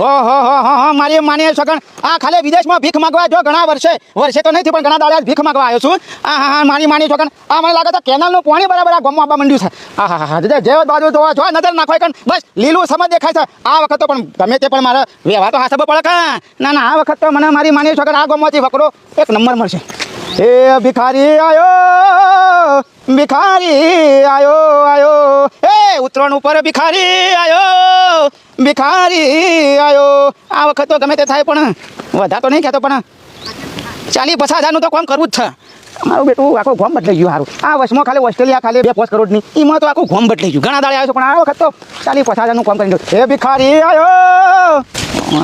ઓહો, હો હો મારી માની સગણ આ ખાલી વિદેશમાં ભીખ માંગવા જો ઘણા વર્ષે વર્ષે તો નથી પણ ઘણા દાડા ભીખ માંગવા આવ્યો છું. આ, હા હા, મારી માની સગણ આ મને લાગે છે કેનાલનું પાણી બરાબર આ ગમવા માંડ્યું છે. આ, હા હા જે બાજુ જોવા, જો નજર નાખો કણ બસ, લીલું સમજ દેખાય છે. આ વખત તો પણ ગમે તે પણ મારા વ્યવહાર તો હાથમાં પડે કા? ના ના, આ વખત તો મને મારી માની છો આ ગમવાથી વકરો એક નંબર મળશે. એ ભિખારી આયો ભિખારી આયો આયો. એ ઉતરણ ઉપર ભિખારી આયો. ભિખારી આયો. આ વખત તો ગમે તે થાય, પણ વધારે તો નહીં કહેતો, પણ ચાલી પચાસ હજારનું તો કોમ કરવું જ છે. મારું બેટું આખું ગોમ બદલાઈ ગયું સારું આ વર્ષમાં ખાલી ઓસ્ટ્રેલિયા ખાલી બે પાંચ કરોડની. એમાં તો આખું ઘોમ બદલાઈ ગયું. ઘણા દાડે આવ્યો પણ આ વખત તો ચાલી પચાસ હજારનું કામ કરી દઉં એ ભિખારી આયો.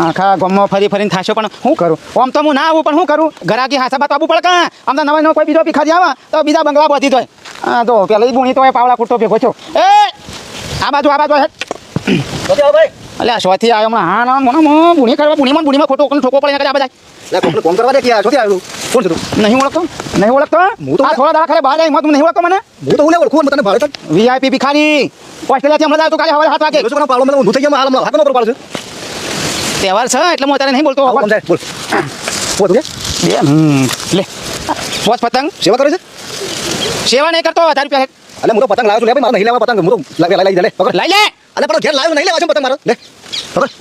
આખા ગામમાં ફરી ફરીને થાશો, પણ શું કરું? આમ તો હું ના આવું, પણ શું કરું? ઘરાકી હાથા બાત આવવું પડે કાં? આમ નવા નવો કોઈ બીજો ભિખારી આવે, તો બીજા બંગલા બધી તોય હા તો પેલા બુણી તો પાવડા કૂટતો ભેગો છો. એ આ બાજુ આ બાજુ હેઠ અલ્યા શોથી આવ્યો હમણાં. હા ના મને મને બુણી કરવા બુણીમાં બુણીમાં ખોટો કોણ ઠોકો પડે આ બધા કોમ કરવા દે કે આ શોથી આવ્યો? કોણ છે તું? નહીં ઓળખતો? નહીં ઓળખતો? હું તો આ થોડા દાડા ખાલી બહાર આવી તું નહીં ઓળખતો મને? હું તો હું ઓળખું મને તને ભાડે વીઆઈપી ભિખારી ઓસ્ટ્રેલિયાથી હમણાં તું કાલે હવે હાથ વાગે. પાડો મને ઊંધું થઈ ગયા હાલ હાથ પર પાડો છે. તહેવાર છે એટલે હું અત્યારે નહીં બોલતો. બોલ બોલ. તું કે લે. પોચ પતંગ. સેવા કરે છે? સેવા નહીં કરતો હજાર રૂપિયા. અલે હું તો પતંગ લાવ્યો છું. લે ભાઈ મારે નહીં લેવા પતંગ. હું તો લાવી લઈ લે પકડ. લઈ લે. અલે પણ ઘેર લાવ્યો નહીં લેવા છું પતંગ મારો? લે પકડ.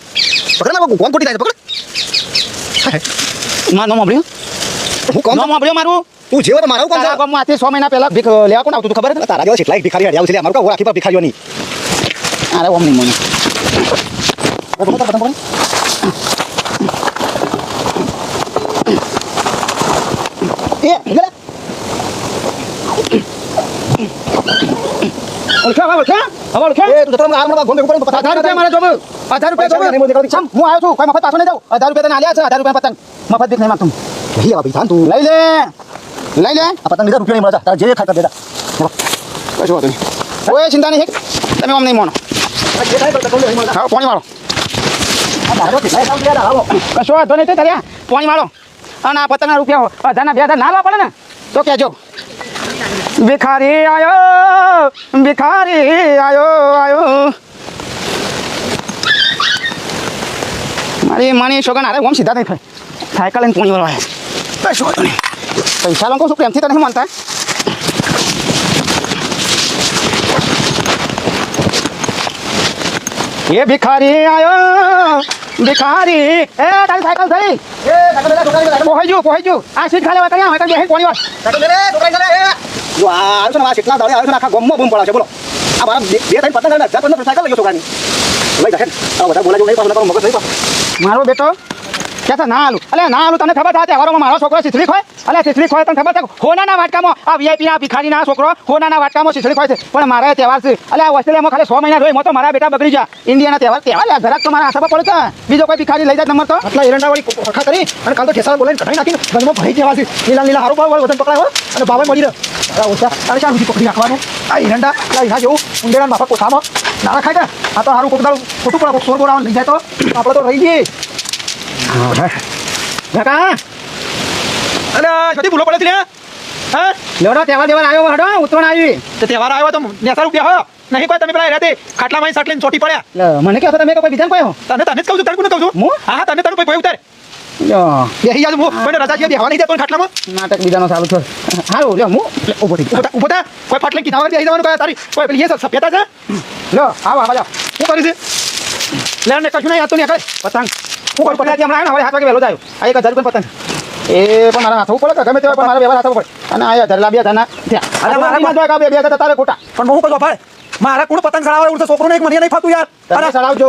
પકડ ના કોણ થાય છે પકડ. મારું નામ સાંભળ્યું? હું કોણ નામ સાંભળ્યું મારું? તું જેવો તો મારો કોણ તારા છે ગામમાં આજથી મહિના પહેલા ભીખ લેવા કોણ આવતું તું ખબર છે તારા જેવા કેટલાય ભિખારી આડ્યા છે. લે મારું કા આખી પર ભિખારીઓ નહીં અરે ઓમ નહીં મને પતંગ પકડ એ લે. ઓળખ્યા હવે ઓળખ્યા હવે ઓળખ્યા એ તો આ મને ગોંદે ઉપર પતંગ હજાર રૂપિયા મારે જોવું હજાર રૂપિયા પૈસા નહીં, હું દેખાડી. જોવું હું આવ્યો છું. કોઈ મફત પાછો નહીં જાઉં. હજાર રૂપિયા તને આલ્યા છે. હજાર રૂપિયા પતંગ. મફત ભીખ નહીં માંગતું નહીં આવા ભાઈ તું. લઈ લે. લઈ લે. આ પતંગ લીધા રૂપિયા નહીં મળતા તારા જે ખાતા દેતા. કશું વાંધો નહીં કોઈ ચિંતા નહીં તમે આમ નહીં મોનો. જે હા પાણી વાળો. કશો વાંધો નહીં તાર્યા પાણી વાળો. અને આ પતંગના રૂપિયા હજારના બે હજાર ના પડે ને. તો કહેજો. ભિખારી આયો ભિખારી આયો આયો મારી માની છોકરા અરે ઓમ સીધા નહીં થાય સાયકલ લઈને પાણી વાળો આવે કશો વાંધો નહીં પૈસા લોકો શું પ્રેમથી તો નહીં માનતા એ ભિખારી આયો ભિખારી એ તારી સાયકલ થઈ એ કાકા દાદા છોકરા દાદા પોહાઈ જો પોહાઈ જો આ સીટ ખાલી કયા હોય બેહી કોની વાર કાકા દાદા છોકરા દાદા જો આવ્યો છે ને, આ કેટલા દાડે આવ્યો છે આખા ગમમાં બૂમ પડાવે છે, બોલો. આ મારા બે ત્રણ પતંગ આવ્યા ચાર સાયકલ લઈ ગયો મારો બેટો છે ના આલુ અલે ના આલુ તને ખબર થાય તહેવારોમાં મારો છોકરો શીથળી ખોય અલે શીથળી હોય તને ખબર છે હોનાના વાટકામાં, આ વીઆઈપી ના ભિખારીના છોકરો હોનાના વાટકામાં શીથળી ખોય છે. પણ મારા તહેવાર છે. અલે, આ ઓસ્ટ્રેલિયામાં ખાલી સો મહિના જોઈ તો મારા બેટા બગડી જા ઇન્ડિયાના તહેવાર તહેવાર યાર ઘરાક તો મારા આશા પડે છે. બીજો કોઈ ભિખારી લઈ જાય નંબર તો? આટલા એરંડા વાળી વખા કરી? અને કાલ તો ઠેસા બોલાવીને કઢાઈ નાખીને ગંજમાં ભરી જવા છે. લીલા લીલા હારું બાર વજન પકડાયો અને બાવે મળી રહ્યો અરે ઓછા. તારે શા સુધી પકડી રાખવાનું? આ એરંડા પેલા એના જેવું ઉંદેડા બાપા કોઠામાં નાના ખાય છે આ તો હારું કોક દાડું ખોટું પડે કોક સોર બોલાવવાનું લઈ જાય તો. આપણે તો રહી જઈએ. કાકા? અરે છોટી ભૂલો પડે છે? હા? લેવડો તહેવાર તહેવાર આવ્યો હડો ઉત્તરાયણ આવી. તે તહેવાર આવ્યો તો નેસા રૂપિયા હોય નહીં કોઈ તમે પેલા રાતે ખાટલામાં સાટલીને ચોટી પડ્યા. મને કહો તમે કોઈ બીજાને કોઈ હો? તને તને જ કહું છું તને કોને કહું છું? હું? હા હા તને તને કોઈ ભય ઉતાર. બેહી જા હું. કોઈને રજા છે બેહવા નહીં દેતો ખાટલામાં? નાટક બીજાનો ચાલુ છે હારું લ્યો હું ઊભો થઈ ઊભો થા, કોઈ ફાટલે કીધા બેહી જવાનું કયા તારી કોઈ પેલી એ સફેદા છે? લ્યો આવો આવો જાઓ શું કરી છે? લે ને કશું નહીં આતું નહીં પતંગ. હું કોઈ પતંગ હમણાં આવ્યો ને હાથ વાગે વહેલો આવ્યો. આ એક હજાર રૂપિયા પતંગ. એ પણ મારા હાથવું પડે ગમે તે પણ મારા વ્યવહાર હાથવું પડે અને આ હજાર લાવ્યા હજારના મારા બે બે હજાર તારે ખોટા. પણ હું કહું ભાઈ મારા કોણ પતંગ ચડાવે એવું છોકરો ને એક મને નહીં ફાતું યાર. અરે ચડાવજો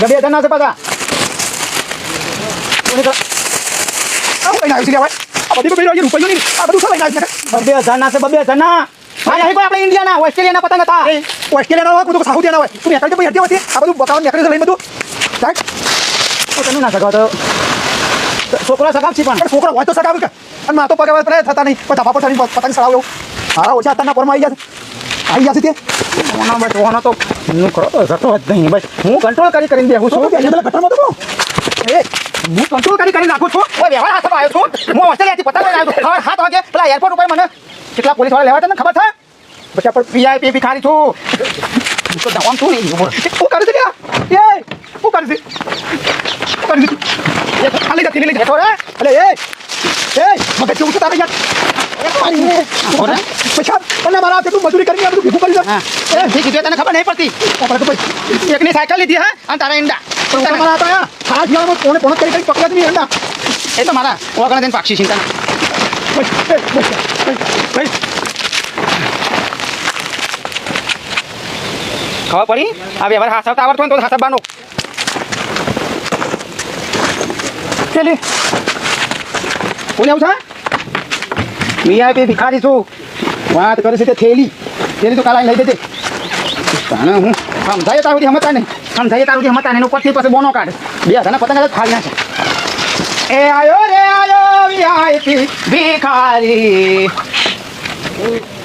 બે હજાર ના છે પાછા. બધી બધી બધું બબે હજાર ના છે બબે હજાર ના આપણે ઇન્ડિયાના ઓસ્ટ્રેલિયાના પતંગ હતા. એ ઓસ્ટ્રેલિયા ના હોય તો સાઉથ હોય. તું નેકળ ભાઈ આ બધું બતાવવાનું નીકળી લઈને બધું. સાહેબ તો તમે ના સગાવો તો છોકરો સગાવશી પણ પણ. છોકરા હોય તો સગાવે કે? અને માતો પગે પડે થતા નહીં. પણ પર ચડીને પતંગ ચડાવે એવું. મારા ઓછા અત્યારના પરમાં આવી જશે આવી જશે તે. ઓના બસ ઓનો તો હું કરો તો જતો જ નહીં. બસ હું કંટ્રોલ કરી કરીને બેહું છું. શું ગટરમાં તો એ હું કંટ્રોલ કરી કરી નાખું છું. વ્યવહાર હાથમાં આવ્યો છું. હું ઓસ્ટ્રેલિયાથી પતંગ લઈને આવ્યો છું. સવારે સાત વાગે. પેલા એરપોર્ટ ઉપર મને કેટલા પોલીસવાળા લેવા તને ખબર થાય પછી આપણે પીઆઈપી ભિખારી છું. તો દવામ છું નહીં કરે છે? એ શું કરશે શું કરશે ખાલી આ લઈ જા થેલી લઈ જા. બેઠો રે અલે એ એ મગજ જેવું તારે યાર? પૈસા મારા તું મજૂરી કરીને બધું ભેગું કરી દે એ ઠીક છે તને ખબર નહીં પડતી? એકની સાયકલ લીધી હા? અને તારા ઈંડા. પણ મારા હતા પોણે પોણે કરી કરી પકડ્યા નહીં એ તો મારા ઓગણ દિન પાક્ષી ચિંતા ખબર પડી? આ વ્યવહાર હાસવતા આવડતો હોય તો હાથ હાસવવાનો પેલી કોને આવું છે વીઆઈપી ભિખારી છું. વાત કરે છે તે થેલી. થેલી તો કાલા લઈ દેજે તાણે હું સમજાય તારું હમતા નહીં સમજાય તારું હમતા નહીં એનું ઉપરથી પછી બોનો કાઢ. બે હજારના પતંગ ફાડી નાખે. એ આયો રે, આયો વીઆઈપી ભિખારી.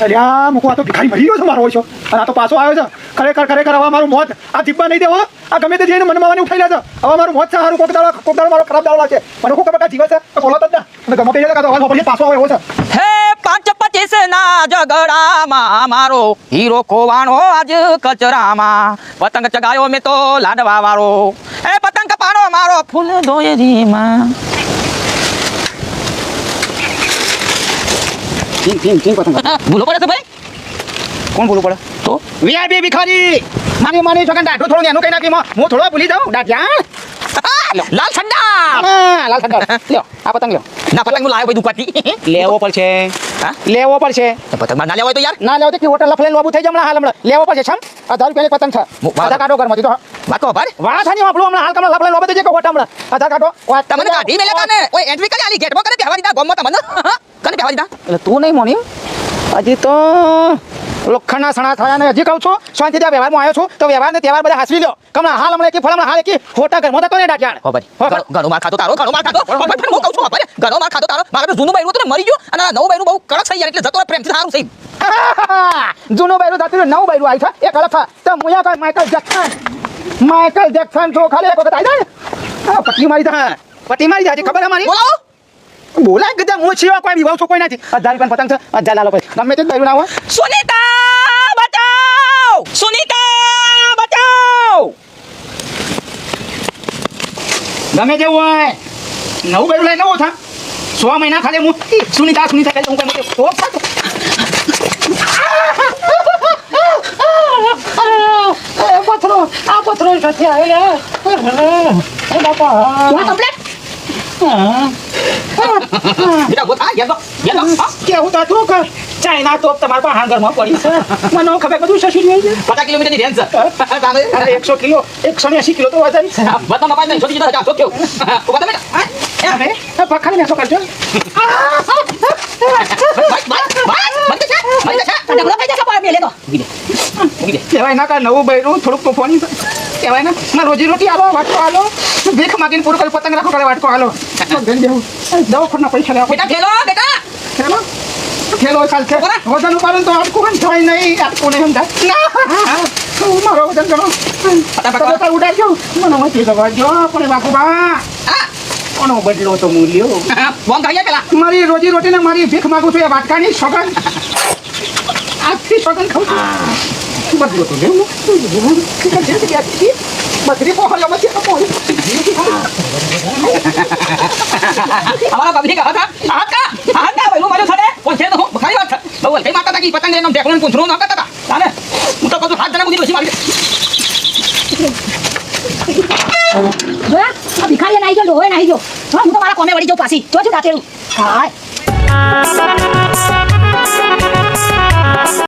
અરે આ મૂકવા તો ભિખારી મરી ગયો છે, મારો ઓછો. અને આ તો પાછો આવ્યો છે. ખરેખર ખરેખર હવે મારું મોત આ જીબા નહીં દેવો. આ ગમે તે જઈને મનમાં ઉઠાઈ લે છે હવે મારું મોત છે સારું કોક દાડો કોક દાડો મારો ખરાબ દાડો લાગશે મને શું ખબર કે જીવે છે બોલો જ ના. અને ગમે તે જઈને કાં તો અવાજ વાપરીને પાછો આવે એવો છે. હે પાંચ પચીસ ના ઝઘડામાં મારો હીરો ખોવાણો આજ કચરામાં. પતંગ ચગાયો મેં તો લાડવા વાળો એ પતંગ કપાણો મારો ફૂલ દોયરીમાં ભૂલો પડે છે ભાઈ? કોણ બોલવું પડે? તો વીઆઈપી ભિખારી મારી મારી છોકરા દાઢો થોડું એનું કઈ નાખી હું થોડો ભૂલી જાઉં. દાઢિયા લાલ હા, લાલ ઠંડા લ્યો આ પતંગ લ્યો. ના પતંગ લાવ્યો ભાઈ દુકાનથી. લેવો પડશે. હા? લેવો પડશે. પતંગ ના લેવાય તો યાર. ના લેવો તો કે હોટલ લફલે લોબુ થઈ જાય હમણાં હાલ હમણાં. લેવો પડશે છમ. હજાર રૂપિયાની પતંગ છે. આધાર કાઢો ઘરમાંથી તો વાત ભાર ભાઈ. વાળા છે ને આપણું હમણાં હાલ કમલા લફલે લોબુ થઈ જાય કે હોટલ હમણાં? આધાર કાઢો વાત તમને કાઢી મેલે કાને ઓય એન્ટ્રી કરી આલી ગેટમાં કરે બેહવા દીધા ગોમમાં તમને. કને બેહવા દીધા. એટલે તું નહીં મોની? હજી તો લોખંડના સણા થયા ને હજી કહું છું શાંતિથી ત્યાં વ્યવહારમાં આવ્યો છું. તો વ્યવહાર ને તહેવાર બધા હાસવી લો કમલા હાલ હમણાં એકી ફળ હાલ એકી. ખોટા ઘરમાં તો ને ડાક્યા હો ભાઈ ઘણો- માર ખાતો તારો ઘણો માર ખાતો હો કહું છું ભાઈ, ઘણો માર ખાતો તારો. મારા તો જૂનું બૈરું હતું મરી ગયો અને નવું બૈરું બહુ કડક થઈ ગયા એટલે જતો પ્રેમથી સારું થઈ જૂનું બૈરું દાતી નવું બૈરું આવી છે. એક અલગ તો મુયા કા માઇકલ જેક્સન માઇકલ જેક્સન છો ખાલી એક વખત આવી જાય પટી પટ્ટી મારી તા પટ્ટી મારી દે ખબર અમારી બોલાવો બોલા. કે હું છીવા કોઈ વિવાહ છું કોઈ નથી. હજાર રૂપિયા પતંગ છે. હજાર લાલો ગમે તે બૈરું ના હોય. સુનીતા! ગમે તેવું હોય. નવું બૈરું લઈ નવું થા. સો મહિના ખાલી હું સુનીતા સુનીતા કહી હું કઈ તો પથરો આ પથરો સાથે આવેલા. એ બાપા. બેટા ઊભો થા, ઘેર તો, ઘેર તો, હા. તું કર? ચાઇના ટોપ તમારા પાસે હાંગરમાં પડી છે. મને ખબર બધું શશી નહીં છે. પચાસ કિલોમીટરની રેન્જ છે. એકસો કિલો એકસો ને એસી કિલો તો વજન છે. બધા પાંચ નહીં, છોટી જતા શું કેવું? બધા બેટા. હા, એ, અરે આ પખાડી નાખો કરજો તો. કહેવાય ના કા નવું બૈરું થોડુંક તોફાની કહેવાય ને. ના રોજી રોટી આલો વાટકો આલો. ભીખ માગીને પૂરું કરે પતંગ રાખો કરે વાટકો આલો. દવાખાના પૈસા લેવા બેટા ખેલો, બેટા. ખેલો ખેલો ચાલશે વજન ઉપાડો તો પણ થાય નહીં આટકું નહીં સમજાય ના મારો વજન ગણો. તમે ઉડાડજો મને મચી દવાજો પણ બાપુબા કોનો બદલો તો મૂલ્યો વોમ ખાઈએ પેલા. મારી રોજી રોટીને મારી ભીખ માગું છું એ વાટકાની સોગન આજથી સોગન ખાઉં છું બદલો તો લેવું બકરી પોહળ્યો પછી તો પોહળી. અમારા બાપજી કહા હતા, હાથ કા, હાથ કા, ભાઈ, હું માર્યો છે ને. પણ છે તો ખરી વાત. બહુ હલકાઈ મારતા હતા પતંગ લઈને આમ ઢેકણું ને પૂંછડું તાને, હું તો કહું હાથ જણા સુધી ડોશી મારી જોયા આ ભિખારી નાઈ ગયો ડોહે નાઈ ગયો હા હું તો મારા કોમે વળી જાઉં પાછી જો છું દાંતેડું હાય